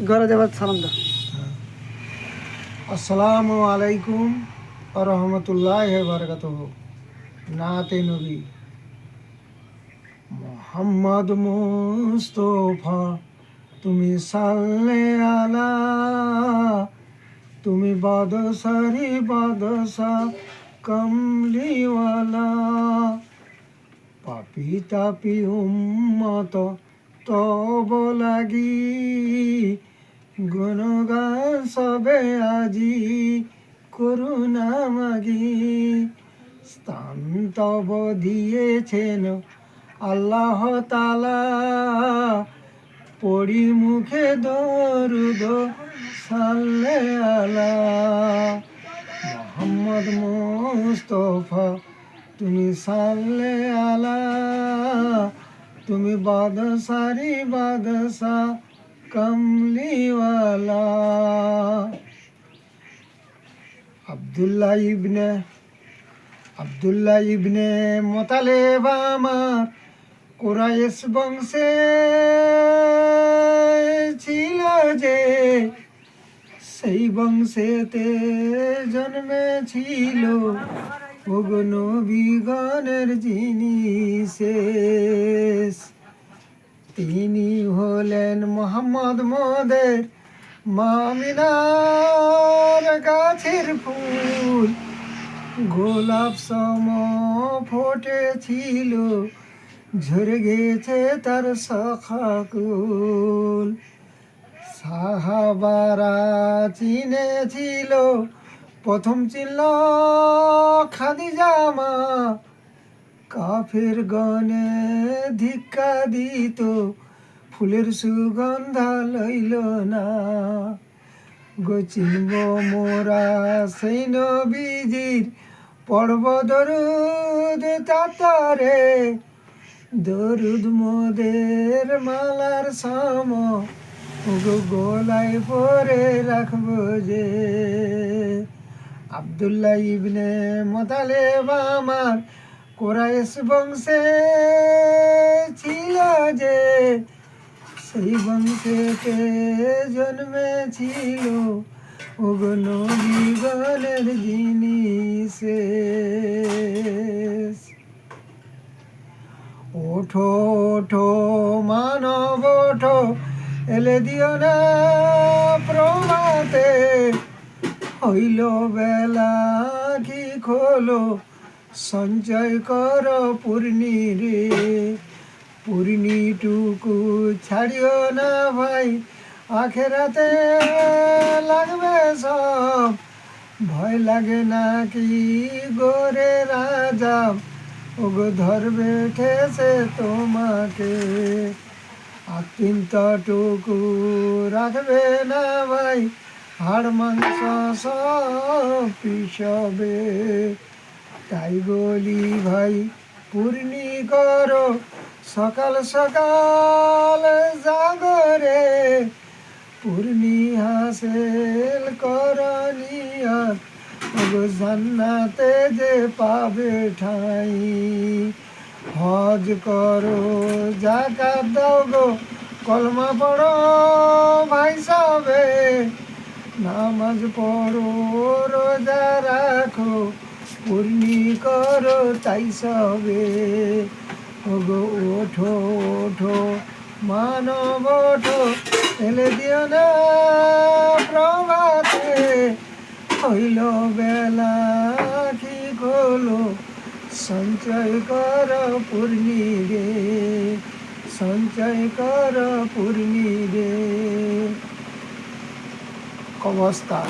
ঘরে যাবার সালাম দাও আসসালামু আলাইকুম রহমতুল্লাহ বরকত নাতে নবী মোহাম্মদ মুস্তফা তুমি সাল্লে আলা তুমি বাদশারি বাদশা কমলিওয়ালা পাপি তাপি উম্মত তব লাগি গুণগান সবে আজি করুণা মাগি। স্থান তব দিয়েছেন আল্লাহ তালা পড়ি মুখে দরুদ সাল্লে আলা। মোহাম্মদ মুস্তফা, তুমি সাল্লে আলা। তুমি বাদশারি বাদশা কমলিওয়ালা আবদুল্লাহ ইবনে আবদুল্লাহ ইবনে মোতালেব আমার কোরাইশ বংশে ছিল যে সেই বংশেতে জন্মেছিল ওগন বিগণের যিনি শেষ, তিনি হলেন মোহাম্মদ মোদের মামিনার গাছের ফুল। গোলাপ সম ফুটেছিল ঝরে গেছে তার সখাকুল সাহাবারা চিনেছিল প্রথম চিনল খাদিজামা কাফের গনে ধিক্কা দিত, ফুলের সুগন্ধা লইল না। গচিব মোরা সেই নবীজির পর্ব দরুদ তাতারে, দরুদ মোদের মালার সম গোলায় পরে রাখব যে। আবদুল্লাহ ইবনে মোতালেব আমার কোরাইশ বংশে ছিল যে, সেই বংশেতে জন্মেছিল? ওগো নবীগণের জিনিস ওঠো ওঠো, মানব, ওঠো, এলে দিও না প্রভাতে। হইল বেলা কি খোলো, সঞ্চয় কর পূর্ণি রে পূর্ণিটুকু ছাড়িও না ভাই, আখেরাতে লাগবে সব। ভয় লাগে নাকি গোরে রাজা, ওগো ধরবে ঠেসে তোমাকে। আর চিন্তাটুকু রাখবে না ভাই হাড়, মাংস সব পিছবে তাই বলি ভাই, পূর্ণি করো, সকাল সকাল জাগরে পূর্ণি হাসেল করনিয়াত ওগো জান্নাতে যে পাবে ঠাই। হজ করো, জাকাত দাও গো, কলমা পড়ো ভাই সবে। নামাজ পড়ো, রোজা রাখো, পূর্ণি করো তাই সবে। ওগো, ওঠো ওঠো, মানব, ওঠো এলে দিও না প্রভাতে। হইল বেলা, কি খোলো সঞ্চয় কর পূর্ণি রে, সঞ্চয় কর পূর্ণি রে। como está.